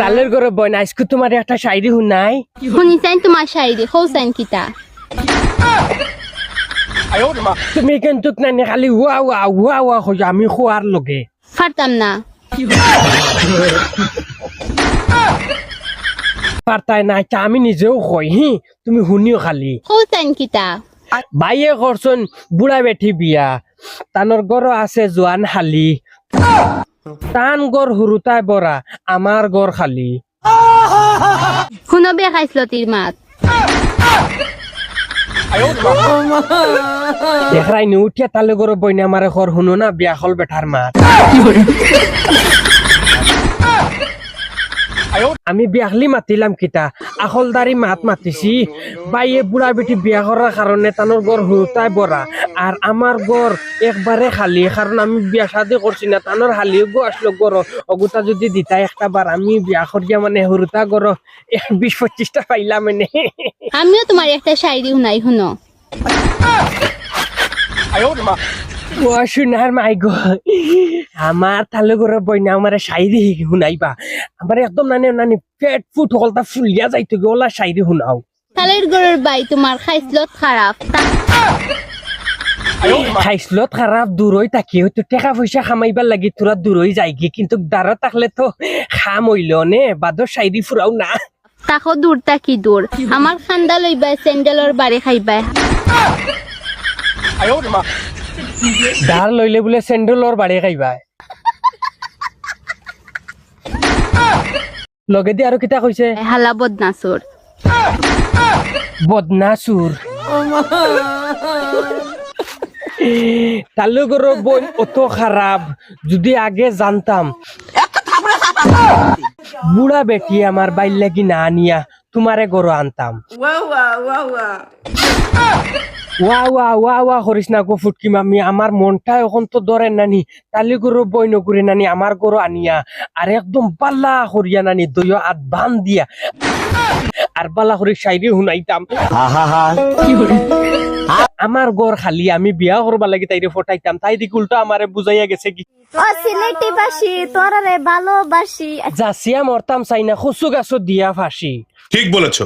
তালের ঘরে বইন আজকে তোমার একটা শায়রি শুনাই শুনিছেন তোমাৰ শায়ৰী সৌচাইন কিতা? তুমি কিন্তু নানি খালি হুয়া হুয়া হুয়া হুয়া হই আমি খোয়ার লগে। ফারতাম না। পারতাই নাই তা আমি নিজেও কই হি তুমি শুনিও খালি। সৌচাইন কিতা? বাইয়ে করছন বুড়া বেঠি বিয়া তানোর গড় আছে জোয়ান হালি টান গড় হুরুতায় বরা আমার গড় খালি। শুনবে খাইছলতিৰ মাত। দেখাই নি উঠিয়া তালে গৰ বইনা মাৰে ঘর শুনো না বিয়া হল বেঠার মাত। আমি বিয়াখলি মাতিলাম কিতা। আখলদারি মাত মাতিছি। বাইয়ে বুড়া বেটি বিয়া করার কারণে তানোর গড় হুতাই বরা আর আমার গড় একবারে খালি কারণ আমি বিয়া শাদি করছি না তানোর হালি গো আসলো গড় অগুতা যদি দিতা একটা বার আমি বিয়া করিয়া মানে হুরুতা গড় বিশ পঁচিশটা পাইলাম এনে আমিও তোমাৰ একটা শায়ৰী শুনাই শুনো। ও শুনার মাই গো। আমার তালে করে বইনা আমার শাইরি শুনাইবা? আমার একদম নানি নানি পেট ফুট হলতা ফুলিয়া যাইতো গে ওলা শুনাও। তালের বাই খাইছলত খারাপ। খাইছলত খারাপ দূরই থাকি হয়তো টেকা পয়সা খামাইবার লাগি তোরা দূরই যাইগি কিন্তু দাঁড়া থাকলে তো খাম হইল নে? বাদর শাইরি ফুরাও না। তাকো দূর তাকি দূর আমার খান্দা লইবাই চেন্ডেলৰ বাৰী খাইবাই। দাঁড় লইলে বোলে চেন্ডেলৰ বাড়ি খাইবা। লগে দি আৰু কিতা কৈছে? হালা বদনাচোর বদনাসুর তালুগর বোন অত খারাপ যদি আগে জানতাম। বুড়া বেটি আমার বাইর লাগি না আনিয়া। তোমারে গরু আনতাম। ওয়া ওয়া ওয়া ওয়া করিস না গো ফুটকি মামি আমার মনটা এখন তো ধরে নানি তালি গরু বই নকরি নানি আমার গরু আনিয়া আর একদম পাল্লা হরিয়া নানি দইয় আত বান দিয়া। আর বালা হরি সাইরি শুনাইতাম। আমার গড় খালি আমি বিয়া করবা লাগি তাইরে ফটাইতাম। তাই দিক উল্টো আমারে বুঝাইয়া গেছে কি মরতাম চাই না দিয়া ফাঁসি। ঠিক বলেছ।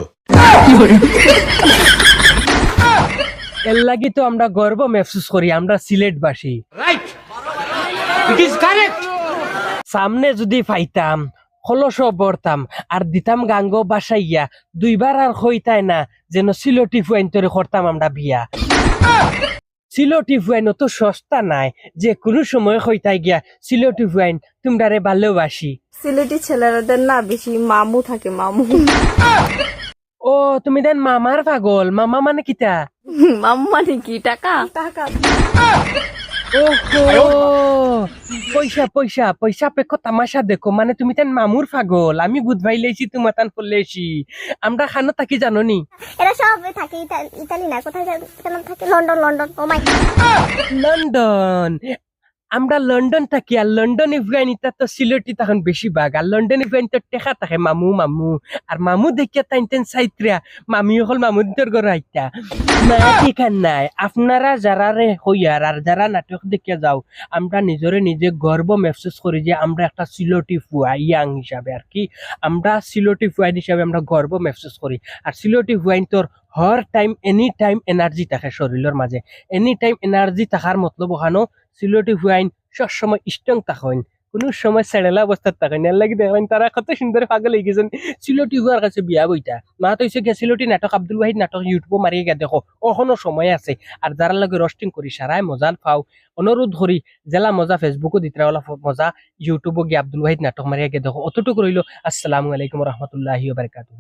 এর লাগি তো আমরা গর্ব মেহসুস করি আমরা সিলেটবাসী। সামনে যদি পাইতাম খলস বরতাম আর দিতাম গাঙ্গ বাসাইয়া দুইবার আর হইতাই না যেন সিলটি ফুয়াইন তরে করতাম আমরা বিয়া। সিলটি ফুয়াইন তো সস্তা নাই যে কোনো সময় হইতাই গিয়া সিলটি ফুয়াইন তোমরারে ভালোবাসি সিলেটি ছেলেদের না বেশি মামু থাকে মামু। ও তুমি দেন মামার পাগল মামা মানে কিতা? মামু মানে কি টাকা? টাকা। ওহো! পয়সা পয়সা পয়সা পেকো তামাশা দেখো? মানে তুমি তেন মামুর ফাগল আমি বুধবাই লেছি তোমার তান পড়লেছি আমরা খানো থাকি জানো নি? এরা সব থাকে ইতালি না কোথায় থাকে? London London oh my London. আমরা লন্ডন থাকি আর লন্ডন ইফগাইন তো সিলেটি তখন বেশি ভাগ। আর লন্ডন ইফগাইন তো টেকা থাকে, মামু মামু। আর মামু দেখিয়া তাইন তেন সাইত্রিয়া মামি হল মামুদের ঘর আইতা। না ঠিক আর নাই আপনারা যারা রে হইয়ার আর যারা নাটক দেখিয়া যাও, আমরা নিজরে নিজে গর্ব মেহসুস করি যে আমরা একটা সিলোটি ফুয়া, ইয়াং হিসাবে আর কি। আমরা সিলোটি ফুয়াইন হিসাবে আমরা গর্ব মেহসুস করি। আর সিলোটি ফুয়াইন তোর হর টাইম এনি টাইম এনার্জি থাকে শরীরের মাঝে এনি টাইম এনার্জি থাকার মতলব ওখানো সিলোটি ফুয়াইন সবসময় স্ট্রং থাকেন কোনো সময় সেড়েলা অবস্থার থাকেন এর লাগি দেখবেন তারা কত সুন্দর পাগল হয়ে গেছেন সিলোটি কাছে বিয়া বইটা মা তো গিয়া সিলোটি নাটক, আব্দুল ওয়াহিদ নাটক ইউটিউবে মারিয়ে গিয়া দেখো। অখনো সময় আছে। আর যারা লাগে রস্টিং করি সারাই মজাল পাও। অনুরোধ করি জেলা মজা ফেসবুকও দিতে মজা ইউটিউবও গিয়ে আব্দুল ওয়াহিদ নাটক মারিয়ে গিয়ে দেখো। অতটুকু রইল আসসালামু আলাইকুম রহমতুল্লাহি বারকাতুহ